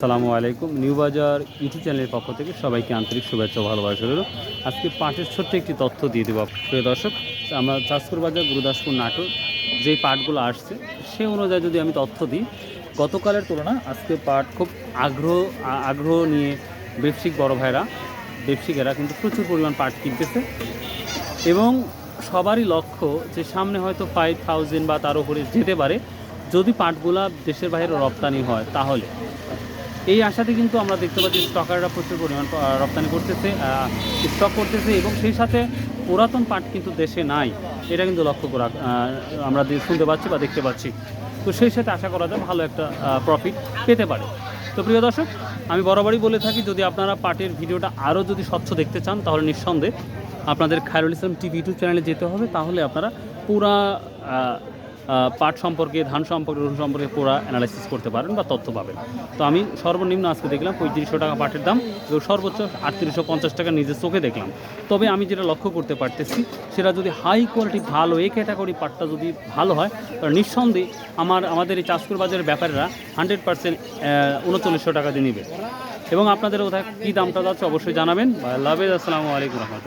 আসসালামু আলাইকুম। নিউ বাজার ইউটিউব চ্যানেলের পক্ষ থেকে সবাইকে আন্তরিক শুভেচ্ছা ভালোবাসা রইল। আজকে পাটের ছোট্ট একটি তথ্য দিয়ে দেবো প্রিয় দর্শক, আমরা চাষপুর বাজার, গুরুদাসপুর, নাটোর যেই পাটগুলো আসছে, সে অনুযায়ী যদি আমি তথ্য দিই, গতকালের তুলনা আজকে পাট খুব আগ্রহ আগ্রহ নিয়ে ব্যবসায়িক বড় ভাইরা, ব্যবসায়িকেরা কিন্তু প্রচুর পরিমাণ পাট কিনতেছে। এবং সবারই লক্ষ্য যে সামনে হয়তো ফাইভ থাউজেন্ড বা তার উপরে যেতে পারে। যদি পাটগুলা দেশের বাইরে রপ্তানি হয়, তাহলে এই আশাতে কিন্তু আমরা দেখতে পাচ্ছি স্টকাররা প্রচুর পরিমাণ রপ্তানি করতেছে স্টক করতেছে এবং সেই সাথে পুরাতন পাট কিন্তু দেশে নাই। এটা কিন্তু লক্ষ্য করা আমরা শুনতে পাচ্ছি বা দেখতে পাচ্ছি। তো সেই সাথে আশা করা যায় ভালো একটা প্রফিট পেতে পারে। তো প্রিয় দর্শক, আমি বরাবরই বলে থাকি, যদি আপনারা পাটের ভিডিওটা আরও যদি স্বচ্ছ দেখতে চান, তাহলে নিঃসন্দেহে আপনাদের খায়রুল ইসলাম টিভি ইউটিউব চ্যানেলে যেতে হবে। তাহলে আপনারা পুরা পাট সম্পর্কে, ধান সম্পর্কে, রসুন সম্পর্কে পুরো অ্যানালাইসিস করতে পারেন বা তথ্য পাবেন। তো আমি সর্বনিম্ন আজকে দেখলাম পঁয়ত্রিশশো টাকা পাটের দাম এবং সর্বোচ্চ আটত্রিশশো পঞ্চাশ টাকা নিজের চোখে দেখলাম। তবে আমি যেটা লক্ষ্য করতে পারতেছি, সেটা যদি হাই কোয়ালিটি ভালো এই ক্যাটাগরি পাটটা যদি ভালো হয়, তাহলে নিঃসন্দেহে আমার, আমাদের এই চাষকুর বাজারের ব্যাপারীরা হান্ড্রেড পার্সেন্ট উনচল্লিশশো টাকা দিয়ে নেবে। এবং আপনাদের কোথায় কী দামটা যাচ্ছে অবশ্যই জানাবেন। বা আসসালামু আলাইকুম